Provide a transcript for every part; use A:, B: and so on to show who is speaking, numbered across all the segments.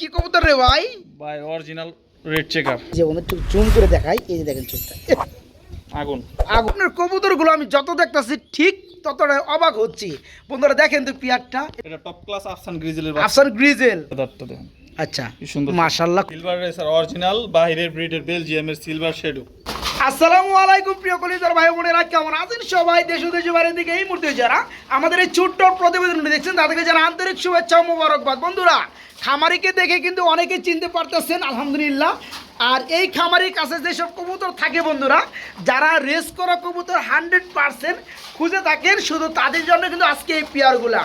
A: কি কবুতর রে ভাই?
B: ভাই অরিজিনাল রেড চেকার
A: যে বন্ধু একটু জুম করে দেখাই এই যে দেখেন চোখটা
B: আগুন।
A: আগুনের কবুতরগুলো আমি যত দেখতাছি ঠিক ততটা অবাক হচ্ছি। বন্ধুরা দেখেন তো পিয়ারটা।
B: এটা টপ ক্লাস আফসান গ্রিজেলের
A: আফসান গ্রিজেল
B: দেখেন।
A: আচ্ছা
B: সুন্দর
A: মাশাল্লাহ
B: সিলভার রেসার অরিজিনাল বাইরের ব্রিডের বেলজিয়ামের সিলভার শেডো
A: আসসালামু আলাইকুম প্রিয় কলিজার ভাই বোনেরা কেমন আছেন সবাই? দেশ ও দেশের বাইরের দিকে এই মুহূর্তে যারা আমাদের এই ছোট্ট প্রতিবেদনটি দেখছেন তাদেরকে যারা আন্তরিক শুভেচ্ছা ও মোবারকবাদ। বন্ধুরা খামারিকে দেখে কিন্তু অনেকে চিনতে পারতেছেন আলহামদুলিল্লাহ। আর এই খামারির কাছে যেসব কবুতর থাকে বন্ধুরা যারা রেস করা কবুতর হান্ড্রেড পার্সেন্ট খুঁজে থাকেন শুধু তাদের জন্য কিন্তু আজকে এই পেয়ারগুলা।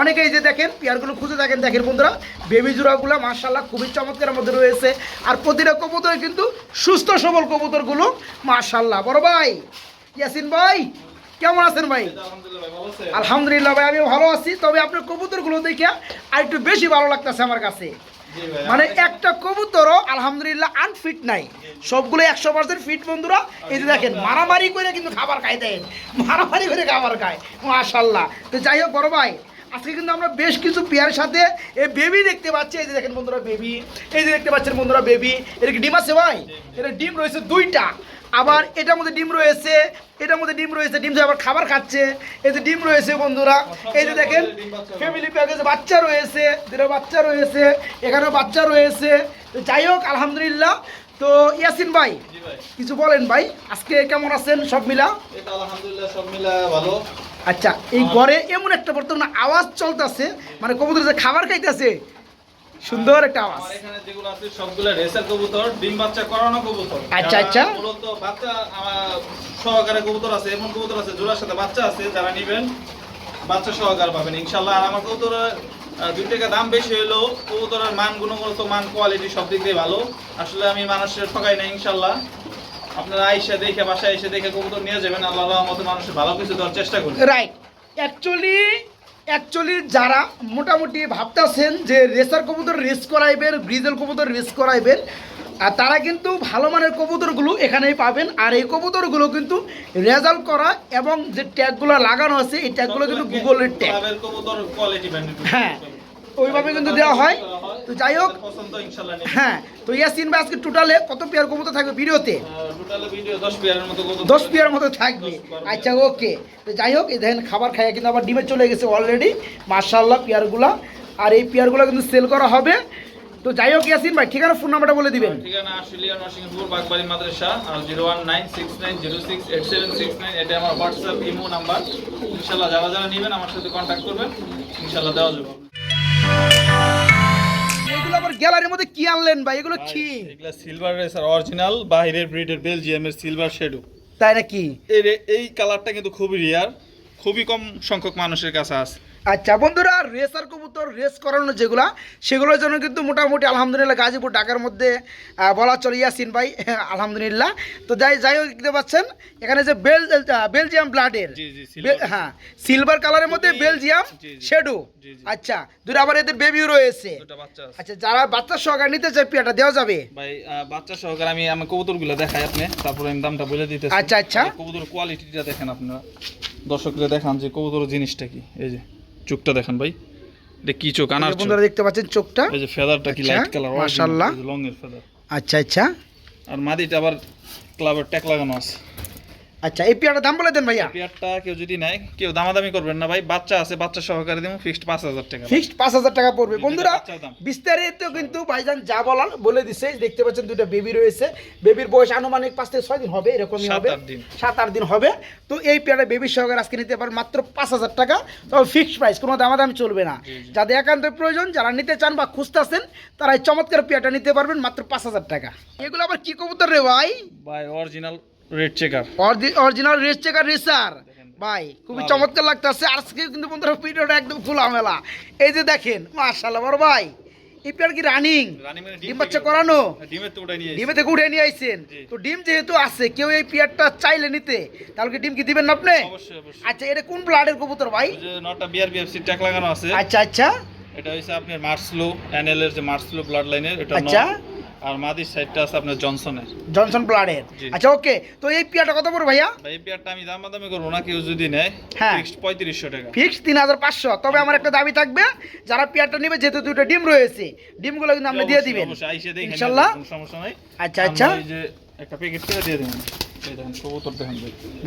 A: অনেকেই যে দেখেন পেয়ারগুলো খুঁজে থাকেন দেখেন বন্ধুরা বেবি জোড়াগুলো মার্শাল্লাহ খুবই চমৎকারের মধ্যে রয়েছে। আর প্রতিটা কবুতরে কিন্তু সুস্থ সবল কবুতরগুলো মার্শাল্লাহ বড় ভাই ইয়াসিন ভাই কেমন আছেন ভাই?
B: আলহামদুলিল্লাহ ভাই
A: আমি ভালো আছি। তবে আপনার কবুতরগুলো দেখে আর একটু বেশি ভালো লাগতেছে আমার কাছে। মানে একটা কবুতরও আলহামদুলিল্লাহ আনফিট নাই। সবগুলো একশো পার্সেন্ট ফিট বন্ধুরা। এই যে দেখেন মারামারি করে কিন্তু খাবার খাই দেয় মারামারি করে খাবার খায় মাশাল্লাহ তো যাই হোক বড় ভাই আজকে কিন্তু আমরা বেশ কিছু পেয়ারের সাথে এই বেবি দেখতে পাচ্ছি। এই যে দেখেন বন্ধুরা বেবি এই যে দেখতে পাচ্ছেন বন্ধুরা বেবি এটা কি ডিম আছে ভাই? এটা ডিম রয়েছে দুইটা। আবার এটার মধ্যে ডিম রয়েছে এটার মধ্যে ডিম রয়েছে ডিম আবার খাবার খাচ্ছে। এই যে ডিম রয়েছে বন্ধুরা এই যে দেখেন ফ্যামিলি প্যাকেজে বাচ্চা রয়েছে দুটো বাচ্চা রয়েছে এখানেও বাচ্চা রয়েছে। তো যাই হোক আলহামদুলিল্লাহ। তো ইয়াসিন ভাই
B: ভাই।
A: কিছু বলেন ভাই আজকে কেমন আছেন সব মিলা?
B: আলহামদুলিল্লাহ সব মিলা ভালো।
A: আচ্ছা এই ঘরে এমন একটা বর্তমানে আওয়াজ চলতেছে মানে কবুতর যে খাবার খাইতেছে সুন্দর একটা আওয়াজ।
B: এখানে যেগুলো আছে সবগুলো রেসার কবুতর ডিম বাচ্চা করানো কবুতর।
A: আচ্ছা, আচ্ছা।
B: মূলত বাচ্চা সহকারে কবুতর আছে এমন কবুতর আছে জোড়ার সাথে বাচ্চা আছে যারা নেবেন বাচ্চা সহকার পাবেন ইনশাল্লাহ আর আমার কবুতরের আহ, দুই টাকা দাম বেশি হলেও কবুতরের মান গুণগত মান কোয়ালিটি সব দিক দিয়ে ভালো। আসলে আমি মানুষের ঠকাই না ইনশাল্লাহ আপনারা আইসা দেখে বাসায় এসে দেখে কবুতর নিয়ে যাবেন আল্লাহ রহমতে মানুষের ভালো কিছু দেওয়ার চেষ্টা করবেন
A: রাইট অ্যাকচুয়ালি অ্যাকচুয়ালি যারা মোটামুটি ভাবতেছেন যে রেসার কবুতর রেস করাইবেন ব্রিজেল কবুতর রেস করাইবেন আর তারা কিন্তু ভালো মানের কবুতরগুলো এখানেই পাবেন। আর এই কবুতরগুলো কিন্তু রেজাল্ট করা এবং যে ট্যাগগুলো লাগানো আছে এই ট্যাগগুলো কিন্তু গুগলের ট্যাগ
B: ক্লাবের
A: হ্যাঁ, ওইভাবে কিন্তু দেওয়া হয়। তো যাই হোক,
B: পছন্দ
A: হ্যাঁ তো ইয়াসিন ভাই আজকে টোটালে কত পেয়ার কবুতর থাকবে ভিডিওতে?
B: দশ মতো
A: পেয়ার মতো থাকবে। আচ্ছা ওকে তো যাই হোক এই দেখেন খাবার খাইয়া কিন্তু আবার ডিমে চলে গেছে অলরেডি মার্শাল্লাহ পেয়ারগুলা আর এই পেয়ারগুলো কিন্তু সেল করা হবে। তো যাই হোক ইয়াসিন ভাই ঠিকানা ফোন নাম্বারটা বলে দিবেন।
B: ঠিকানা আশুলিয়া নরসিংহপুর বাগবাড়ি মাদ্রাসা আর zero one nine six nine zero six eight seven six nine. এটা আমার হোয়াটসঅ্যাপ ইমো নাম্বার। ইনশাল্লাহ যারা যারা নেবেন আমার সাথে কন্ট্যাক্ট করবেন। ইনশাল্লাহ দেওয়া যাবে।
A: এগুলো আবার গ্যালারির মধ্যে কি আনলেন ভাই? এগুলো কি?
B: এগুলো সিলভার রেসার অরিজিনাল বাইরের ব্রিডের বেলজিয়ামের সিলভার শেডু
A: তাই নাকি?
B: এই কালারটা কিন্তু খুবই রিয়ার খুবই কম সংখ্যক মানুষের কাছে আছে।
A: আচ্ছা বন্ধুরা রেসার কবুতর রেস করানো যেগুলো সেগুলোর জন্য কিন্তু মোটামুটি আলহামদুলিল্লাহ গাজীপুর ঢাকার মধ্যে বলা চলে ইয়াসিন ভাই। আলহামদুলিল্লাহ। তো যাই যাই হোক দেখতে পাচ্ছেন এখানে যে বেল বেলজিয়াম ব্লাডের হ্যাঁ সিলভার কালারের মধ্যে বেলজিয়াম। শেডো। আচ্ছা দুটো আবার এদের বেবিও রয়েছে।
B: দুটা বাচ্চা
A: আচ্ছা যারা বাচ্চা সহকারে নিতে চায় পিয়াটা দেওয়া যাবে?
B: ভাই বাচ্চা সহকারে আমি আমার কবুতরগুলো দেখাই আপনি তারপরে আমি দামটা বলে দিতেছি।
A: আচ্ছা, আচ্ছা।
B: কবুতর কোয়ালিটিটা দেখেন আপনারা। দর্শকদের দেখান যে কবুতর জিনিসটা কি এই যে। চোখটা দেখেন ভাই। এটা কি চোখ? আনার চোখ।
A: বন্ধুরা দেখতে পাচ্ছেন চোখটা?
B: এই যে ফেদারটা কি
A: আচ্ছা,
B: লাইট কালার
A: মাশাআল্লাহ।
B: লং এর ফেদার।
A: আচ্ছা আচ্ছা।
B: আর মাদিটা আবার ক্লাবের ট্যাগ লাগানো আছে।
A: আচ্ছা এই পিয়াটার দাম বলে দেন ভাইয়া।
B: পেয়ারটা কেউ যদি নেয় কেউ দামাদামি করবেন না ভাই। বাচ্চা আছে বাচ্চা সহকারে দিব ফিক্সড পাঁচ হাজার টাকা।
A: ফিক্সড পাঁচ হাজার টাকা পড়বে। বন্ধুরা বিস্তারিত কিন্তু ভাইজান যা বলার বলে দিছে। দেখতে পাচ্ছেন দুইটা বেবি রয়েছে। বেবির বয়স আনুমানিক পাঁচ থেকে ছয় দিন হবে এরকমই হবে। সাত আট দিন। হবে। তো এই পেয়ারে বেবির সহকারে আজকে নিতে পারেন মাত্র পাঁচ হাজার টাকা। তবে ফিক্সড প্রাইস কোনো দামাদামি চলবে না। যাদের একান্ত প্রয়োজন যারা নিতে চান বা খুঁজতেছেন তারা এই চমৎকার পেয়ারটা নিতে পারবেন মাত্র পাঁচ হাজার টাকা। এগুলো আবার কি কবুতর রে ভাই?
B: ভাই original red checker
A: original race checker racer ভাই খুবই চমৎকার লাগতেছে। আজকে কিন্তু বন্ধুরা ভিডিওটা একদম খোলামেলা এই যে দেখেন মাশাআল্লাহ বড় ভাই। এই পেয়ার কি রানিং
B: মানে
A: ডিম বাচ্চা করানো? ডিমে থেকে উঠে নিয়ে আইছেন? তো ডিম যেহেতু আছে কেউ এই পেয়ারটা চাইলে নিতে তাহলে কি ডিম কি দিবেন না আপনি?
B: অবশ্যই অবশ্যই।
A: আচ্ছা এটা কোন ব্লাডের কবুতর ভাই?
B: নটা বিআর বিএফসি ট্যাগ লাগানো আছে।
A: আচ্ছা আচ্ছা।
B: এটা হচ্ছে আপনার মার্সলো এনএল এর যে মার্সলো ব্লাড লাইনের এটা
A: আচ্ছা।
B: আর মাদির সাইডটা আছে আপনার জনসনের
A: জনসন ব্লাডের আচ্ছা ওকে তো এই পেয়ারটা কত পড়বে ভাইয়া?
B: ভাই এই পেয়ারটা আমি দাম দামি করব না কেউ যদি নেয়
A: হ্যাঁ।
B: ফিক্সড পঁয়ত্রিশশো টাকা।
A: ফিক্স তিন হাজার পাঁচশো। তবে আমার একটা দাবি থাকবে যারা পেয়ারটা নেবে যেহেতু দুটো ডিম রয়েছে ডিমগুলো কিন্তু আপনি দিয়ে দিবেন।
B: অবশ্যই, আইসে দেখে নেন,
A: ইনশাল্লাহ
B: কোনো সমস্যা নাই।
A: আচ্ছা আচ্ছা।
B: এই যে একটা প্যাকেট করে দিয়ে দেবেন দেখেন দেখেন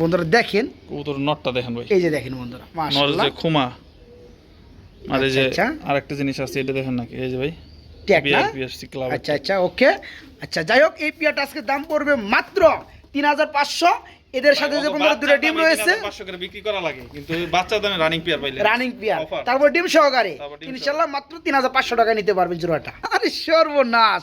A: বন্ধুরা দেখেন।
B: কবুতর নটটা দেখেন ভাই।
A: এই যে দেখেন বন্ধুরা
B: নর যে খুমা। আর এই যে
A: আচ্ছা, আচ্ছা।
B: আরেকটা জিনিস আছে এটা দেখেন নাকি? এই যে ভাই
A: ট্যাগ না? আচ্ছা আচ্ছা ওকে। আচ্ছা যাই হোক এই আজকে দাম পড়বে মাত্র তিন হাজার পাঁচশো। এদের সাথে যে বন্ধুরা দুটো ডিম রয়েছে।
B: করে বিক্রি করা লাগে কিন্তু বাচ্চা দামে রানিং পেয়ার পাইলে
A: রানিং পেয়ার। তারপর ডিম সহকারে। মাত্র তিন হাজার পাঁচশো টাকা নিতে পারবেন জোড়াটা। আরে সর্বনাশ।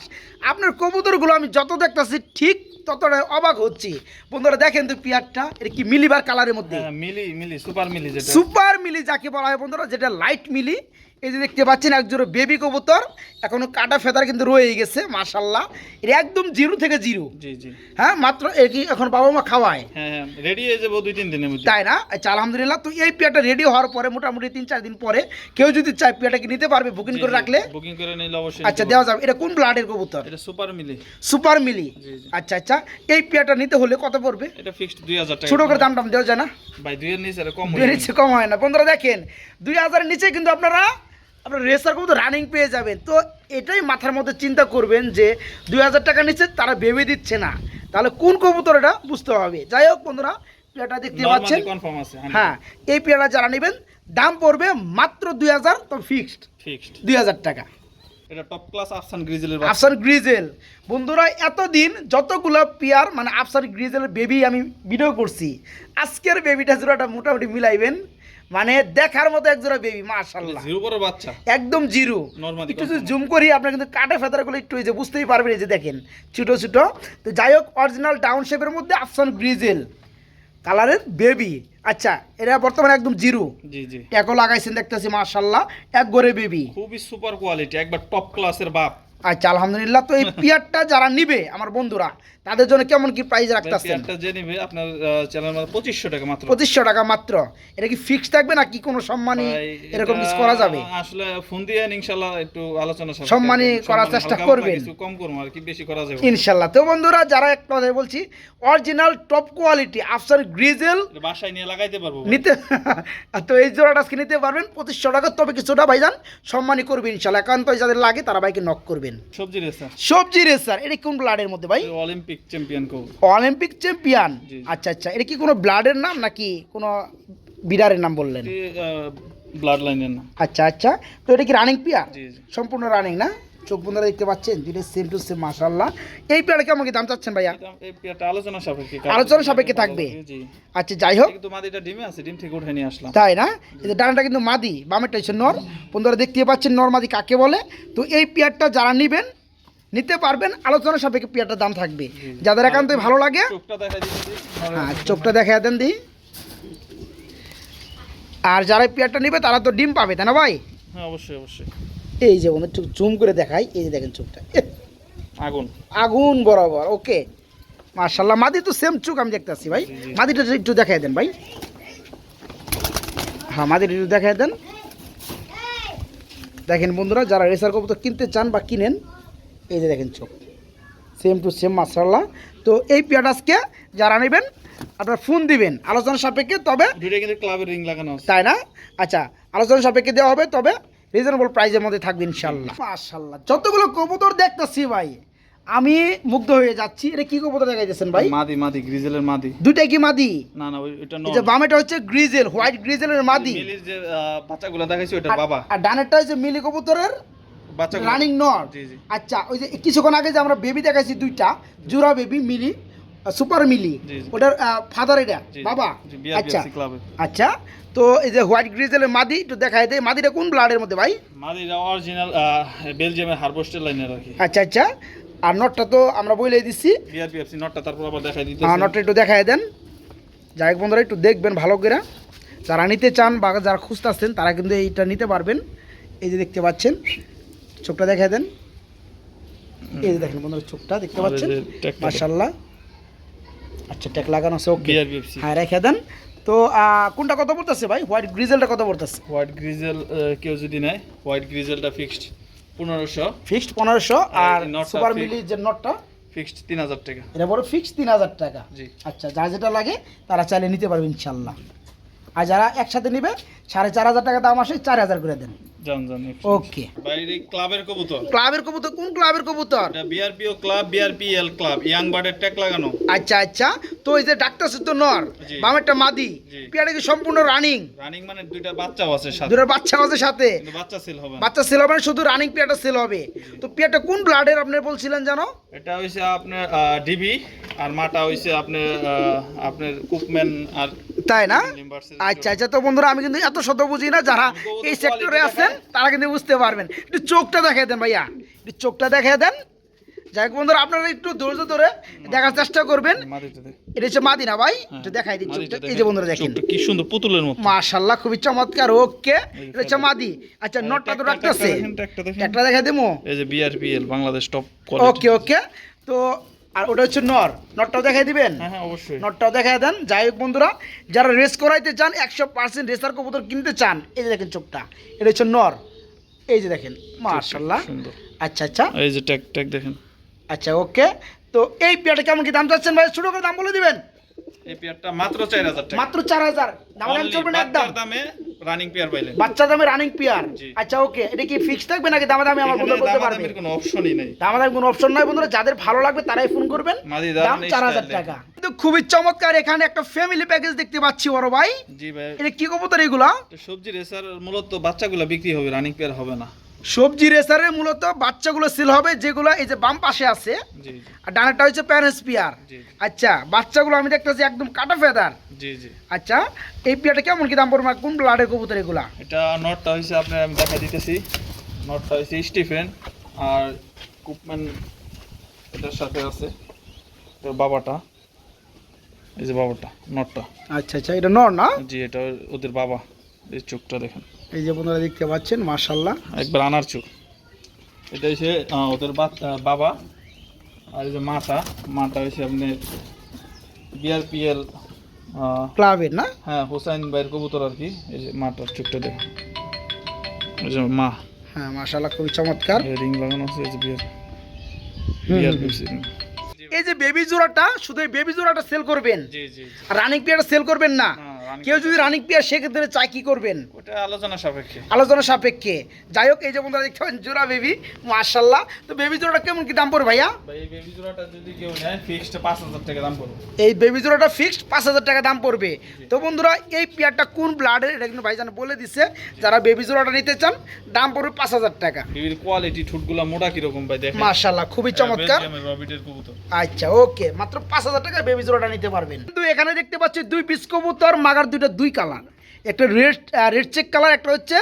A: আপনার কবুতরগুলো আমি যত দেখতাছি ঠিক ততটা অবাক হচ্ছি। বন্ধুরা দেখেন তো পেয়ারটা এটা কি মিলিবার কালারের মধ্যে?
B: হ্যাঁ, মিলি মিলি সুপার মিলি যেটা।
A: সুপার মিলি যাকে বলা হয় বন্ধুরা যেটা লাইট মিলি। এই যে দেখতে পাচ্ছেন একজোড়া বেবি কবুতর এখনও কাটা ফেদার কিন্তু রয়ে গেছে মাশাল্লাহ এটা একদম জিরো থেকে জিরো।
B: জি জি।
A: হ্যাঁ মাত্র এর কি এখন বাবা মা খাওয়ায়।
B: হ্যাঁ হ্যাঁ রেডি হয়ে যাব দুই তিন দিনের মধ্যে।
A: তাই না? আচ্ছা আলহামদুলিল্লাহ। তো এই পেয়াটা রেডি হওয়ার পরে মোটামুটি তিন চার দিন পরে কেউ যদি চায় পেয়ারটাকে নিতে পারবে বুকিং করে রাখলে?
B: বুকিং করে নিলে অবশ্যই
A: আচ্ছা দেওয়া যাবে। এটা কোন ব্লাডের কবুতর?
B: এটা সুপার মিলি
A: সুপার মিলি আচ্ছা আচ্ছা। এই পেয়াটা নিতে হলে কত পড়বে?
B: এটা ফিক্সড দুই হাজার টাকা।
A: ছোট করে দাম টাম দেওয়া যায় না?
B: ভাই দুইয়ের নিচে এটা কম
A: দুই নিচে কম হয় না। বন্ধুরা দেখেন দুই হাজারের নিচে কিন্তু আপনারা আপনার রেসার কবুতর রানিং পেয়ে যাবেন। তো এটাই মাথার মধ্যে চিন্তা করবেন যে দুই হাজার টাকার নিচে তারা ভেবে দিচ্ছে না। তাহলে কোন কবুতর এটা বুঝতে হবে। যাই হোক বন্ধুরা পেয়ারটা দেখতে পাচ্ছেন। হ্যাঁ এই পেয়ারা যারা নেবেন দাম পড়বে মাত্র দুই হাজার তো ফিক্সড
B: ফিক্সড
A: দুই হাজার টাকা।
B: এটা টপ ক্লাস আফসান গ্রিজেলের
A: আফসার গ্রিজেল বন্ধুরা এতদিন যতগুলো পেয়ার মানে গ্রিজেলের বেবি আমি ভিডিও করছি আজকের বেবিটা জোড়াটা মোটামুটি মিলাইবেন। মানে দেখার মতো এক জোড়া বেবি মাশাল্লাহ
B: জিরো বড় বাচ্চা।
A: একদম জিরো।
B: নর্মালি
A: একটু যদি জুম করি আপনার কিন্তু কাটা ফেদারগুলো একটু এই যে বুঝতেই পারবেন এই যে দেখেন ছোটো ছোটো। তো যাই হোক অরিজিনাল ডাউন শেপের মধ্যে আফসান গ্রিজেল কালারের বেবি আচ্ছা এটা বর্তমানে একদম জিরো।
B: জি জি।
A: ট্যাকও লাগাইছেন দেখতেছি মাশাল্লাহ এক গড়ে বেবি
B: খুবই সুপার কোয়ালিটি একবার টপ ক্লাসের বাপ।
A: আচ্ছা আলহামদুলিল্লাহ। তো এই পিয়ারটা যারা নিবে আমার বন্ধুরা তাদের জন্য কেমন কি প্রাইস রাখতেছেন?
B: পেয়ারটা যে নিবে আপনার চ্যানেল মধ্যে পঁচিশশো টাকা মাত্র।
A: পঁচিশশো টাকা মাত্র। এটা কি ফিক্স থাকবে নাকি কোনো সম্মানী এরকম কিছু করা যাবে?
B: আসলে ফোন দিয়ে ইনশাল্লাহ একটু আলোচনা
A: সম্মানী করার চেষ্টা করবেন।
B: কিছু কম করব আর কি বেশি করা যাবে না।
A: ইনশাল্লাহ তো বন্ধুরা যারা এক কথায় বলছি অরিজিনাল টপ কোয়ালিটি আফসার গ্রিজেল
B: বাসায় নিয়ে লাগাইতে পারব।
A: নিতে তো এই জোড়াটা আজকে নিতে পারবেন পঁচিশশো টাকা। তবে কিছুটা ভাইজান? সম্মানী করবে ইনশাল্লাহ একান্ত যাদের লাগে তারা ভাইকে নক করবেন।
B: সবজি রেসা
A: সবজি রেসার। এটা কোন ব্লাডের মধ্যে ভাই?
B: অলিম্পিক চ্যাম্পিয়ন কৌ।
A: Olympic champion. আচ্ছা আচ্ছা। এটা কি কোনো ব্লাডের নাম নাকি কোনো বিড়ারের নাম বললেন?
B: ব্লাড লাইনের না
A: আচ্ছা আচ্ছা। তো এটা কি রানিং পিয়ার সম্পূর্ণ রানিং না? চোখ বন্ধুরা দেখতে পাচ্ছেন? দুইটা সেম টু সেম মাশাল্লাহ এই পেয়ারে কেমন কি দাম চাচ্ছেন ভাইয়া?
B: এই পেয়ারটা আলোচনা সাপেক্ষে
A: আলোচনা সাপেক্ষে থাকবে। আচ্ছা যাই হোক।
B: কিন্তু মাদিটা ডিমে আছে ডিম থেকে উঠে নিয়ে আসলাম।
A: তাই না? এই ডানাটা কিন্তু মাদি বামেরটা হচ্ছে নর। বন্ধুরা দেখতে পাচ্ছেন নর মাদি কাকে বলে? তো এই পেয়ারটা যারা নেবেন নিতে পারবেন আলোচনা সাপেক্ষে পেয়ারটার দাম থাকবে। যাদের একান্তই ভালো লাগে হ্যাঁ চোখটা দেখা দেন দি। আর যারা পেয়ারটা নেবে তারা তো ডিম পাবে তাই না ভাই?
B: হ্যাঁ অবশ্যই অবশ্যই।
A: এই যে বন্ধু জুম করে দেখাই এই যে দেখেন চোখটা।
B: আগুন।
A: আগুন বরাবর ওকে। মার্শাল্লাহ মাদি তো সেম চোখ আমি দেখতে আসছি ভাই। মাদিটা একটু দেখাই দেন ভাই। হ্যাঁ মাদিটা একটু দেখাই দেন। দেখেন বন্ধুরা যারা রেসার কবুতর কিনতে চান বা কিনেন এই যে দেখেন চোখ। সেম টু সেম মার্শাল্লাহ তো এই পেয়াটাসকে যারা নেবেন আপনার ফোন দিবেন আলোচনা সাপেক্ষে তবে
B: কিন্তু ক্লাবের রিং লাগানো
A: তাই না? আচ্ছা আলোচনা সাপেক্ষে দেওয়া হবে তবে রিজনেবল প্রাইজের মধ্যে থাকবে ইনশাল্লাহ মাশাল্লাহ যতগুলো কবুতর দেখতেছি ভাই আমি মুগ্ধ হয়ে যাচ্ছি। এটা কি কবুতর দেখাইতেছেন ভাই?
B: মাদি মাদি গ্রিজেলের মাদি।
A: দুইটাই কি মাদি?
B: না না ওইটা
A: এই যে বামেটা হচ্ছে গ্রিজেল হোয়াইট গ্রিজেলের মাদি।
B: মিলির যে বাচ্চাগুলো দেখাইছি ওইটা বাবা।
A: আর ডানেরটা হচ্ছে মিলি কবুতরের রানিং নর।
B: জি
A: আচ্ছা ওই যে কিছুক্ষণ আগে যে আমরা বেবি দেখাইছি দুইটা জোড়া বেবি মিলি সুপার মিলি। ওটার ফাদার এটা বাবা? আচ্ছা আচ্ছা তো এই যে হোয়াইট গ্রিজেলের মাদি একটু দেখাই দেয় মাদিটা কোন ব্লাডের মধ্যে ভাই?
B: মাদিরা অরিজিনাল বেলজিয়ামের হারভেস্টের লাইনের আর কি।
A: আচ্ছা আচ্ছা আর নটটা তো আমরা বলে দিচ্ছি
B: বিআরপিএফসি নটটা তারপর আবার দেখাই দিতে
A: হ্যাঁ নটটা একটু দেখাই দেন। যাই বন্ধুরা একটু দেখবেন ভালো করে। যারা নিতে চান বা যারা খুঁজতেছেন তারা কিন্তু এইটা নিতে পারবেন। এই যে দেখতে পাচ্ছেন চোখটা দেখাই দেন। এই যে দেখেন বন্ধুরা চোখটা দেখতে পাচ্ছেন?
B: যে
A: মার্শাল্লাহ আচ্ছা ট্যাক লাগানো আছে ওকে। হ্যাঁ রেখে দেন। তো কোনটা কত পড়তেছে ভাই? হোয়াইট গ্রিজেলটা কত পড়তেছে?
B: হোয়াইট গ্রিজেল কেউ যদি নেয় হোয়াইট গ্রিজেলটা ফিক্সড পনেরোশো।
A: ফিক্সড পনেরোশো আর সুপার মিলি যে নটটা?
B: ফিক্সড তিন হাজার টাকা।
A: এটা বড় ফিক্সড তিন হাজার টাকা।
B: জি।
A: আচ্ছা যার যেটা লাগে তারা চাইলে নিতে পারবে ইনশাল্লাহ আর যারা একসাথে নেবে সাড়ে চার হাজার টাকা দাম আসে চার হাজার করে দেন।
B: জান জান
A: ওকে
B: ক্লাবের কবুতর।
A: ক্লাবের কবুতর কোন ক্লাবের কবুতর?
B: BRPO club BRPL club young বার্ডের tag লাগানো।
A: আচ্ছা আচ্ছা। তো এই যে ডাক্তার তো নর বামেরটা মাদি
B: জি।
A: কি সম্পূর্ণ রানিং
B: রানিং মানে দুইটা বাচ্চাও আছে সাথে।
A: দুটো বাচ্চা আছে সাথে।
B: বাচ্চা সেল হবে
A: বাচ্চা সেল হবে শুধু রানিং পিয়াটা সেল হবে। তো পিয়াটা কোন ব্লাডের আপনি বলছিলেন জানো?
B: এটা হইছে আপনার ডিবি আর মাটা হইছে আপনার আহ, আপনার কুকম্যান আর
A: তাই না? আচ্ছা আচ্ছা তো বন্ধুরা আমি কিন্তু এত শত বুঝি না যারা এই সেক্টরে আছেন তারা কিন্তু বুঝতে পারবেন। একটু চোখটা দেখাই দেন ভাইয়া একটু চোখটা দেখাই দেন। যাই হোক বন্ধুরা আপনারা একটু ধৈর্য ধরে দেখার চেষ্টা করবেন। এটা হচ্ছে মাদিনা ভাই
B: হ্যাঁ,
A: একটু দেখাই চোখটা। এই যে বন্ধুরা দেখেন।
B: কি সুন্দর পুতুলের মতো।
A: মাশাল্লাহ খুবই চমৎকার ওকে। এটা হচ্ছে মাদি। আচ্ছা নটটা তো রাখতেছে। একটা দেখাই দেবো
B: এই যে BRPL Bangladesh top
A: okay okay. তো আর ওটা হচ্ছে নর। নটটাও দেখাই দিবেন?
B: হ্যাঁ হ্যাঁ অবশ্যই।
A: নটটাও দেখাই দেন। যাই হোক বন্ধুরা যারা রেস করাইতে চান একশো পার্সেন্ট রেসার কবুতর কিনতে চান এই যে দেখেন চোখটা এটা হচ্ছে নর। এই যে দেখেন মার্শাল্লাহ আচ্ছা আচ্ছা।
B: এই যে ট্যাগ ট্যাগ দেখেন।
A: আচ্ছা ওকে। তো এই পেয়ারটা কেমন কি দাম চাচ্ছেন ভাই? শুরু করে দাম বলে দিবেন?
B: এই পেয়ারটা মাত্র চার হাজার টাকা।
A: মাত্র চার হাজার। দাম দাম চলবে না একদম।
B: দামে রানিং পেয়ার পাইলেন।
A: বাচ্চা দামে রানিং পেয়ার আচ্ছা ওকে এটা কি ফিক্স থাকবে নাকি দামা দামি আমার বন্ধু বলতে পারবে?
B: কোনো অপশনই নেই।
A: দামা দামি কোনো অপশন নাই বন্ধুরা। যাদের ভালো লাগবে তারাই ফোন করবেন। দাম
B: দারুণ
A: চার
B: style
A: হাজার
B: দেখেন।
A: টাকা কিন্তু খুবই চমৎকার এখানে একটা ফ্যামিলি প্যাকেজ দেখতে পাচ্ছি বড় ভাই।
B: জি ভাই।
A: এটা কি কবুতর এগুলা?
B: সবজি রেসার মূলত বাচ্চাগুলো বিক্রি হবে রানিং পেয়ার হবে না।
A: সবজি রেসারে মূলত বাচ্চাগুলো সেল হবে যেগুলো এই যে বাম পাশে আছে আর ডানাটা হচ্ছে প্যারেন্টস পিয়ার। আচ্ছা বাচ্চাগুলো আমি দেখতেছি একদম কাটা ফেদার।
B: জি জি।
A: আচ্ছা এই পিয়ারটা কেমন কি দাম পড়বে? কোন ব্লাডের কবুতর এগুলা?
B: এটা নটটা হয়েছে আপনার আমি দেখা দিতেছি। নটটা হয়েছে স্টিফেন আর কুপম্যান এটার সাথে আছে এটার বাবাটা। এই যে বাবাটা নটটা।
A: আচ্ছা আচ্ছা এটা নর না?
B: জি এটা ওদের বাবা এই চোখটা দেখেন।
A: এই যে বন্ধুরা দেখতে পাচ্ছেন মার্শাল্লাহ
B: একবার আনার চোখ এটা হচ্ছে ওদের বাবা আর এই যে মাটা মাটা হচ্ছে আপনার বিআরপিএল
A: ক্লাবের না?
B: হ্যাঁ হোসাইন ভাইয়ের কবুতর আর কি। এই যে মাটার চোখটা দেখেন। এই যে মা।
A: হ্যাঁ মার্শাল্লাহ খুবই চমৎকার।
B: রিং লাগানো আছে এই যে বিয়ার।
A: এই যে বেবি জোড়াটা শুধু এই বেবি জোড়াটা সেল করবেন?
B: জি জি
A: রানিং পিয়ারটা সেল করবেন না কেউ যদি রানিং পিয়ার সেক্ষেত্রে চাই কি করবেন?
B: ওটা আলোচনা সাপেক্ষে।
A: আলোচনা সাপেক্ষে। যাই হোক এই যে বন্ধুরা দেখতে পাচ্ছেন জোড়া বেবি মার্শাল্লাহ তো বেবি জোড়াটা কেমন কি দাম পড়বে ভাইয়া?
B: এই বেবি জোড়াটা যদি কেউ নেয় ফিক্সড পাঁচ হাজার টাকা দাম পড়বে।
A: এই বেবি জোড়াটা ফিক্সড পাঁচ হাজার টাকা দাম পড়বে। তো বন্ধুরা এই পেয়ারটা কোন ব্লাডের এটা কিন্তু ভাইজান বলে দিচ্ছে যারা বেবি জোড়াটা নিতে চান দাম পড়বে পাঁচ হাজার টাকা।
B: বেবির কোয়ালিটি ঠুটগুলা মোটা কীরকম ভাই দেখেন।
A: মার্শাল্লাহ খুবই চমৎকার।
B: রবিটের কবুতর।
A: আচ্ছা ওকে মাত্র পাঁচ হাজার টাকায় বেবি জোড়াটা নিতে পারবেন। কিন্তু এখানে দেখতে পাচ্ছি দুই পিস কবুতর মাগার দুইটা দুই কালার। একটা রেড রেড চেক কালার একটা হচ্ছে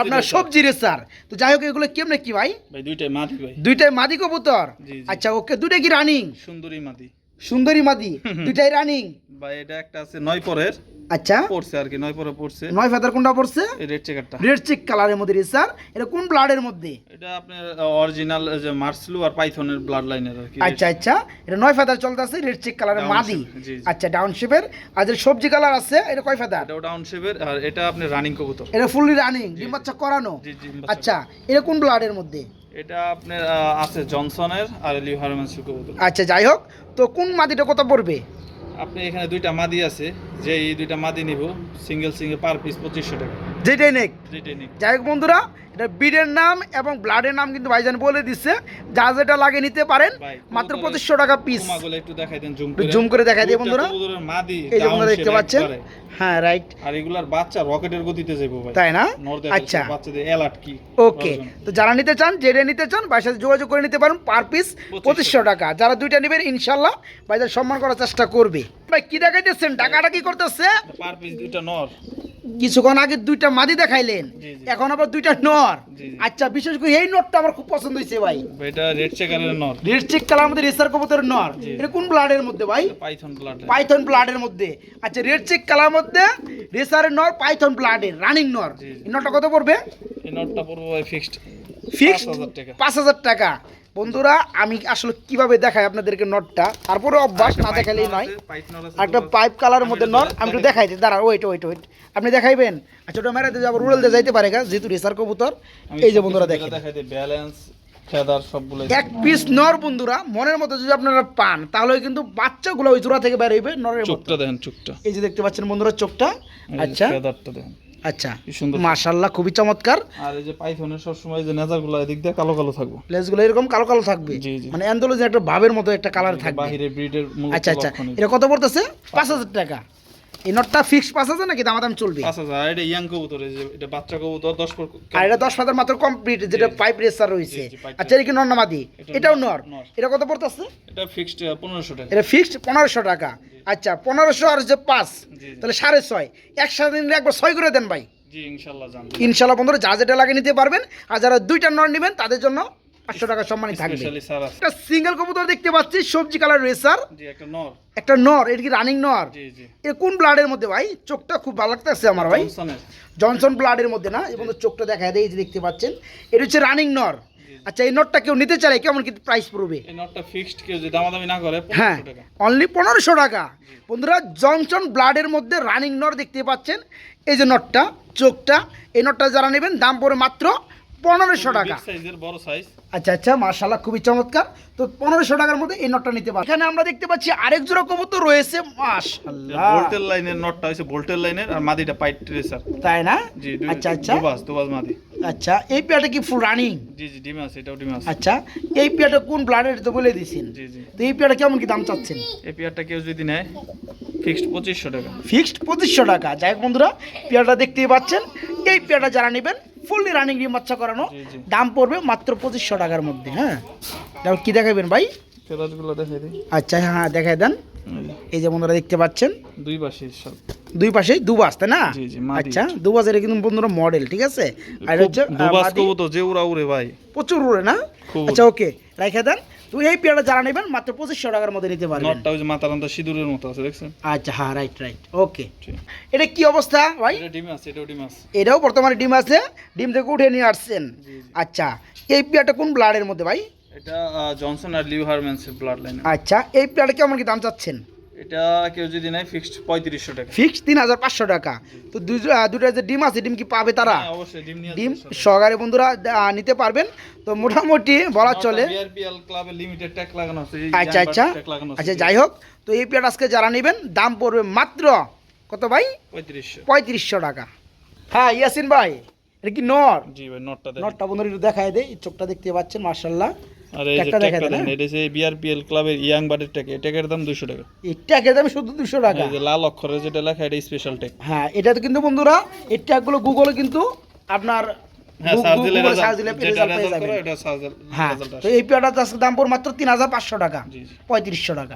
A: আপনার সবজি রেসার তো যাই হোক এগুলো কেমন কি ভাই?
B: ভাই দুইটাই মাদি ভাই।
A: দুইটাই মাদি কবুতর। আচ্ছা ওকে দুইটা কি রানিং
B: সুন্দরী মাদি।
A: সুন্দরী মাদি দুইটাই রানিং
B: ভাই এটা একটা আছে নয় পরের
A: আচ্ছা।
B: পড়ছে আর কি নয় পরে পড়ছে।
A: নয় ফেদার কোনটা পড়ছে?
B: রেড চেকারটা
A: রেড চেক কালারের মধ্যে রেসার এটা কোন ব্লাডের মধ্যে?
B: এটা আপনার অরিজিনাল যে মার্সলু আর পাইথনের ব্লাড লাইনের আর কি।
A: আচ্ছা আচ্ছা। এটা নয় ফেদার চলতেছে রেড চেক কালারের মাদি। আচ্ছা ডাউন শেপের আর যে সবজি কালার আছে এটা কয় ফেদার?
B: এটা ডাউন শেপের আর এটা আপনার রানিং কবুতর।
A: এটা ফুললি রানিং ডিম বাচ্চা করানো।
B: জি বাচ্চা।
A: আচ্ছা এটা কোন ব্লাডের মধ্যে?
B: এটা আপনার আছে জনসনের আর লিও হারমান কবুতর
A: আচ্ছা যাই হোক তো কোন মাদিটা কত পড়বে?
B: আপনি এখানে দুইটা মাদি আছে যে এই দুইটা মাদি নিব সিঙ্গেল সিঙ্গেল পার পিস পঁচিশশো টাকা।
A: যেটাই নেক যাই হোক বন্ধুরা এটা বিডের নাম এবং ব্লাডের নাম কিন্তু ভাইজান বলে দিচ্ছে। যা যেটা লাগে নিতে পারেন মাত্র পঁচিশশো টাকা পিস
B: একটু দেখাই দেন জুম করে।
A: দেখাই দিই বন্ধুরা। এই যে বন্ধুরা দেখতে পাচ্ছেন? হ্যাঁ রাইট
B: আর এগুলার বাচ্চা রকেটের গতিতে যাব ভাই।
A: তাই না? আচ্ছা।
B: বাচ্চাদের অ্যালার্ট কি?
A: ওকে তো যারা নিতে চান যেটা নিতে চান ভাইয়ের সাথে যোগাযোগ করে নিতে পারেন পার পিস পঁচিশশো টাকা। যারা দুইটা নেবেন ইনশাল্লাহ ভাইদের সম্মান করার চেষ্টা করবে। ভাই কি দেখাইতেছেন? টাকাটা কি করতেছে?
B: পার পিস দুইটা নর।
A: কিছুক্ষণ আগে দুইটা মাদি দেখাইলেন। এখন আবার দুইটা নর। আচ্ছা বিশেষ করে এই নটটা আমার খুব পছন্দ হয়েছে ভাই।
B: এটা রেড চেকারের নর।
A: রেড চেক কালার মধ্যে রেসার কবুতরের নর। এটা কোন ব্লাডের মধ্যে ভাই?
B: পাইথন ব্লাড
A: পাইথন ব্লাডের মধ্যে। আচ্ছা রেড চেক কালার মধ্যে রেসারের নর পাইথন ব্লাডের রানিং নর। এই নটটা কত পড়বে?
B: এই নটটা পড়ব ভাই ফিক্সড
A: ফিক্সড
B: 5,000 টাকা।
A: পাঁচ হাজার টাকা। বন্ধুরা আমি আসলে কীভাবে দেখাই আপনাদেরকে নটটা তারপরে অভ্যাস না দেখালেই নয়। একটা পাইপ কালারের মধ্যে নট আমি একটু দেখাই। দিই। দাঁড়া ওয়েট ওয়েট ওয়েট আপনি দেখাইবেন? আচ্ছা ওটা মেরাতে যাব রুরাল দিয়ে যাইতে পারে গা যেহেতু রেসার কবুতর। এই যে বন্ধুরা দেখেন।
B: ব্যালেন্স
A: এক পিস নর বন্ধুরা মনের মতো যদি আপনারা পান তাহলে কিন্তু বাচ্চাগুলো ওই জোড়া থেকে বের হইবে নরের
B: চোখটা দেখেন চোখটা।
A: এই যে দেখতে পাচ্ছেন বন্ধুরা চোখটা। আচ্ছা।
B: দেখেন।
A: আচ্ছা
B: সুন্দর
A: মাশাল্লাহ খুবই চমৎকার।
B: আর এই যে পাইথনের সব সময় যে নেজারগুলো এদিক দিয়ে কালো কালো থাকবে।
A: লেজগুলো এরকম কালো কালো থাকবে। মানে অ্যান্ডোলজি একটা ভাবের মতো একটা কালার থাকবে।
B: বাহিরে ব্রিডের
A: আচ্ছা আচ্ছা। এটা কত পড়তেছে? পাঁচ হাজার টাকা। এই নটটা ফিক্সড পাঁচ হাজার নাকি দামাদাম চলবে?
B: পাঁচ হাজার আর এটা ইয়াং কবুতর এটা বাচ্চা কবুতর দশ
A: আর এটা দশ হাজার মাত্র কমপ্লিট যেটা পাইপ রেসার রয়েছে। আচ্ছা এটা কি নর নামাদি এটাও
B: নর।
A: এটা কত পড়তেছে?
B: এটা ফিক্সড পনেরোশো টাকা।
A: এটা ফিক্সড পনেরোশো টাকা। আচ্ছা পনেরোশো আর যে পাঁচ। তাহলে সাড়ে ছয়। একসাথে নিলে একবার ছয় করে দেন ভাই।
B: জি ইনশাল্লাহ
A: বন্ধুরা যা যেটা লাগিয়ে নিতে পারবেন। আর যারা দুইটা নর নেবেন তাদের জন্য পাঁচশো টাকা সম্মানই থাকবে। একটা সিঙ্গেল কবুতর দেখতে পাচ্ছি সবজি কালার রেসার
B: একটা নর।
A: এটা কি রানিং নর? এ কোন ব্লাডের মধ্যে ভাই? চোখটা খুব ভালো লাগতেছে আমার ভাই। জনসন ব্লাডের মধ্যে না এবং চোখটা দেখা দেয় এই যে দেখতে পাচ্ছেন। এটা হচ্ছে রানিং নর। আচ্ছা এই নটটা কেউ নিতে চাইলে কেমন কি প্রাইস পড়বে?
B: এই নটটা ফিক্সড কেউ যদি দামাদামি না করে
A: হ্যাঁ অনলি পনেরোশো টাকা। বন্ধুরা জনসন ব্লাডের মধ্যে রানিং নর দেখতে পাচ্ছেন। এই যে নটটা চোখটা এই নটটা যারা নেবেন দাম পড়ে মাত্র পনেরোশো টাকা। আচ্ছা আচ্ছা মার্শাল্লাহ খুবই চমৎকার। তো পনেরোশো টাকার মধ্যে এই নটটা নিতে পারেন এখানে আমরা দেখতে পাচ্ছি আরেক জোড়া কবুতর রয়েছে মাশাল্লাহ
B: ভোল্টের লাইনের নটটা হচ্ছে ভোল্টের লাইনের আর মাদিটা পাইট রেসার
A: তাই না? আচ্ছা আচ্ছা।
B: দুবাস দুবাস মাদি।
A: আচ্ছা এই পেয়ারটা কি ফুল রানিং
B: জি জি ডিম আছে এটাও ডিম আছে।
A: আচ্ছা এই পেয়ারটা কোন ব্লাডের তো বলে দিছেন
B: জি জি।
A: তো এই পেয়ারটা কেমন কি দাম চাচ্ছেন?
B: এই পেয়ারটা কেউ যদি নেয় ফিক্সড পঁচিশশো টাকা।
A: ফিক্সড পঁচিশশো টাকা। যাই হোক বন্ধুরা পেয়ারটা দেখতেই পাচ্ছেন। এই পেয়ারটা যারা নেবেন ফুললি রানিং ডিম বাচ্চা করানো। দাম পড়বে মাত্র পঁচিশশো টাকার মধ্যে হ্যাঁ? তারপর কি দেখাবেন ভাই? আচ্ছা হ্যাঁ দেখাই দেন।
B: এই। যে,
A: বন্ধুরা দেখতে পাচ্ছেন।
B: দুই পাশে সব।
A: দুই পাশে দুবাস তাই না। আচ্ছা দুবাস এটা কিন্তু বন্ধুরা মডেল ঠিক আছে? আর হচ্ছে
B: দুবাস। কবুতর যে উড়া উড়ে ভাই।
A: প্রচুর উড়ে না? আচ্ছা ওকে রেখে দেন। তো এই পেয়ারটা যারা নেবেন মাত্র পঁচিশশো টাকার মধ্যে নিতে পারবেন।
B: নটটা ওই যে মাথা সিঁদুরের মতো আছে দেখছেন?
A: আচ্ছা হ্যাঁ রাইট রাইট ওকে এটা কি অবস্থা ভাই?
B: এটা ডিম আছে এটাও ডিম আছে।
A: এটাও বর্তমানে ডিম আছে ডিম থেকে উঠে নিয়ে আসছেন। আচ্ছা এই পেয়ারটা কোন ব্লাডের মধ্যে ভাই?
B: এটা জনসন আর লিভ হারম্যান্সের ব্লাড লাইন
A: আচ্ছা এই পেয়ারটা কেমন কি দাম চাচ্ছেন?
B: এটা কেউ যদি নেয় ফিক্সড পঁয়ত্রিশশো টাকা।
A: ফিক্স তিন হাজার পাঁচশো টাকা। তো দুটো যে ডিম আছে ডিম কি পাবে তারা?
B: হ্যাঁ, অবশ্যই ডিম
A: ডিম সহকারে বন্ধুরা নিতে পারবেন। তো মোটামুটি বলা চলে।
B: লিমিটেড ট্যাগ লাগানো আছে
A: আচ্ছা আচ্ছা। আচ্ছা যাই হোক। তো এই পেয়ারটা আজকে যারা নেবেন দাম পড়বে মাত্র কত ভাই?
B: পঁয়ত্রিশশো।
A: পঁয়ত্রিশশো টাকা। হ্যাঁ ইয়াসিন ভাই এটা কি নর?
B: জি ভাই নটটা
A: নটটা বন্ধুরা একটু দেখায় দেয় চোখটা দেখতে পাচ্ছেন মার্শাল্লাহ
B: আর এই যে
A: দেন,
B: এটা সেই বিআরপিএল ক্লাবের ইয়াং বাডের ট্যাক এই ট্যাগের দাম 200 টাকা।
A: এই ট্যাকের দাম শুধু 200 টাকা।
B: এই যে লাল অক্ষরে যেটা লেখা এটা স্পেশাল ট্যাক
A: হ্যাঁ এটা তো কিন্তু বন্ধুরা এই ট্যাগগুলো গুগলে কিন্তু আপনার
B: হ্যাঁ
A: হ্যাঁ তো এই পেয়ারটা আজকে দাম পড় মাত্র তিন হাজার পাঁচশো টাকা। পঁয়ত্রিশশো টাকা।